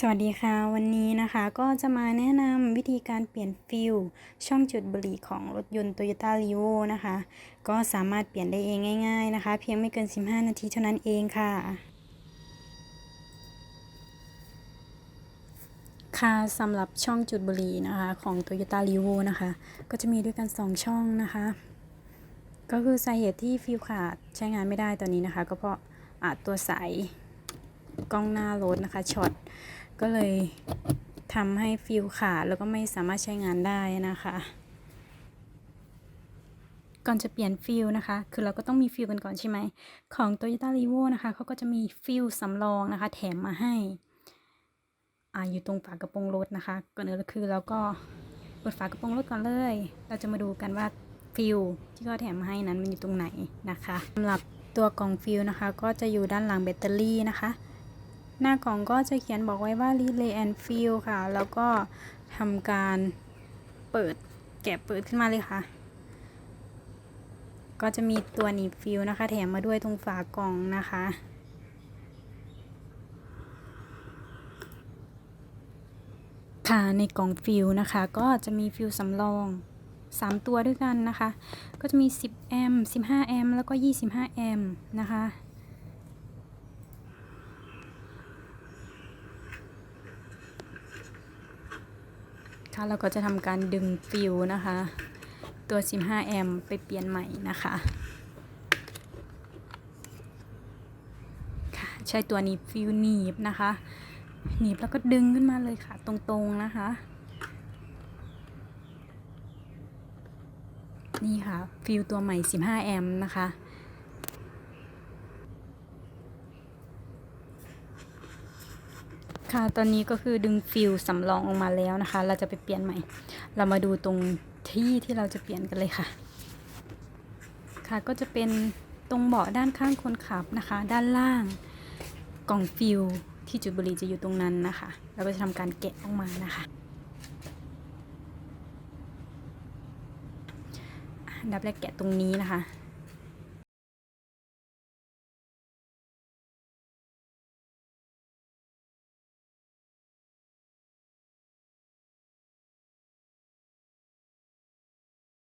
สวัสดีค่ะ วันนี้นะคะก็จะมาแนะนำวิธีการเปลี่ยนฟิลช่องจุดบุหรี่ของรถยนต์ Toyota r e v o นะคะ ก็สามารถเปลี่ยนได้เองง่ายๆนะคะ เพียงไม่เกิน 15 นาทีเท่านั้นเองค่ะ ค่ะสำหรับช่องจุดบุหรี่นะคะของ Toyota r e v o นะคะ ก็จะมีด้วยกัน 2 ช่องนะคะ ก็คือสาเหตุที่ฟิลขาดใช้งานไม่ได้ตอนนี้นะคะ ก็เพราะอาจตัวสายกล้องหน้ารถนะคะช็อต ก็เลยทำให้ฟิลขาดแล้วก็ไม่สามารถใช้งานได้นะคะ ก่อนจะเปลี่ยนฟิลนะคะ คือเราก็ต้องมีฟิลกันก่อนใช่ไหม ของ Toyota r e v o นะคะเขาก็จะมีฟิลสำรองนะคะ แถมมาให้อ่าอยู่ตรงฝากระโปรงรถนะคะก่อนอื่นก็คือเราก็เปิดฝากระโปรงรถก่อนเลย เราจะมาดูกันว่าฟิลที่เขาแถมมาให้นั้นมันอยู่ตรงไหนนะคะสำหรับตัวกล่องฟิลนะคะ ก็จะอยู่ด้านหลังแบตเตอรี่นะคะ หน้ากล่องก็จะเขียนบอกไว้ว่า relay and fill ค่ะ แล้วก็ทำการเปิดแกะเปิดขึ้นมาเลยค่ะ ก็จะมีตัวหนีบฟิลนะคะ แถมมาด้วยตรงฝากล่องนะคะ ค่ะในกล่องฟิลนะคะ ก็จะมีฟิลสำรอง 3 ตัวด้วยกันนะคะ ก็จะมี 10 แอมป์15 แอมป์แล้วก็ 25 แอมป์นะคะ ค่ะเราก็จะทำการดึงฟิลนะคะ ตัว 15 แอมป์ไปเปลี่ยนใหม่นะคะค่ะใช้ตัวนี้ฟิลหนีบนะคะหนีบแล้วก็ดึงขึ้นมาเลยค่ะตรงๆนะคะ นี่ค่ะฟิลตัวใหม่ 15 แอมป์นะคะ ค่ะ ตอนนี้ก็คือดึงฟิลสำรองออกมาแล้วนะคะ เราจะไปเปลี่ยนใหม่ เรามาดูตรงที่ที่เราจะเปลี่ยนกันเลยค่ะ ค่ะก็จะเป็นตรงเบาะด้านข้างคนขับนะคะ ด้านล่างกล่องฟิลที่จุดบุหรี่จะอยู่ตรงนั้นนะคะเราก็จะทำการแกะออกมานะคะอันดับแรกแกะตรงนี้นะคะ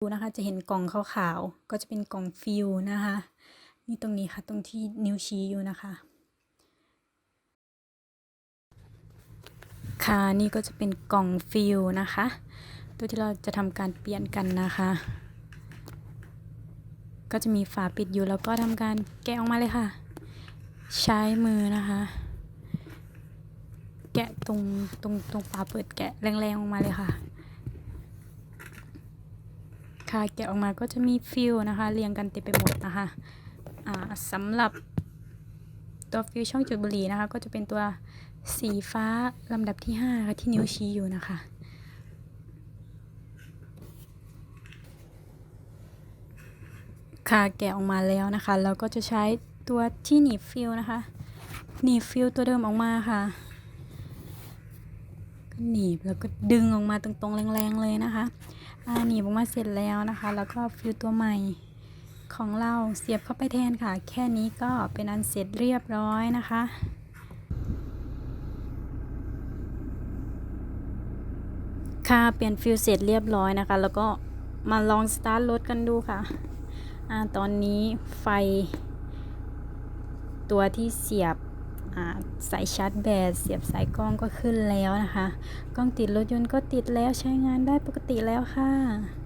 ดูนะคะ จะเห็นกล่องขาวๆก็จะเป็นกล่องฟิลนะคะ นี่ตรงนี้ค่ะตรงที่นิ้วชี้อยู่นะคะ ค่ะนี่ก็จะเป็นกล่องฟิลนะคะ ตัวที่เราจะทำการเปลี่ยนกันนะคะ ก็จะมีฝาปิดอยู่แล้วก็ทำการแกะออกมาเลยค่ะ ใช้มือนะคะ แกะตรงตรงตรงฝาเปิดแกะแรงๆออกมาเลยค่ะ ค่ะแกะออกมาก็จะมีฟิลนะคะ เรียงกันเต็มไปหมดนะคะอ่าสำหรับตัวฟิลช่องจุดบุหรี่นะคะ ก็จะเป็นตัวสีฟ้าลำดับที่5ค่ะที่นิ้วชี้อยู่นะคะ ค่ะแกะออกมาแล้วนะคะ เราก็จะใช้ตัวที่หนีบฟิลนะคะ หนีบฟิลตัวเดิมออกมาค่ะ หนีบแล้วก็ดึงออกมาตรงๆ แรงๆเลยนะคะอ่าหนีบออกมาเสร็จแล้วนะคะ แล้วก็ฟิลตัวใหม่ของเราเสียบเข้าไปแทนค่ะ แค่นี้ก็เป็นอันเสร็จเรียบร้อยนะคะค่ะเปลี่ยนฟิลเสร็จเรียบร้อยนะคะ แล้วก็มาลองสตาร์ทรถกันดูค่ะอ่าตอนนี้ไฟ ตัวที่เสียบ สายชาร์จแบตเสียบสายกล้องก็ขึ้นแล้วนะคะ กล้องติดรถยนต์ก็ติดแล้วใช้งานได้ปกติแล้วค่ะ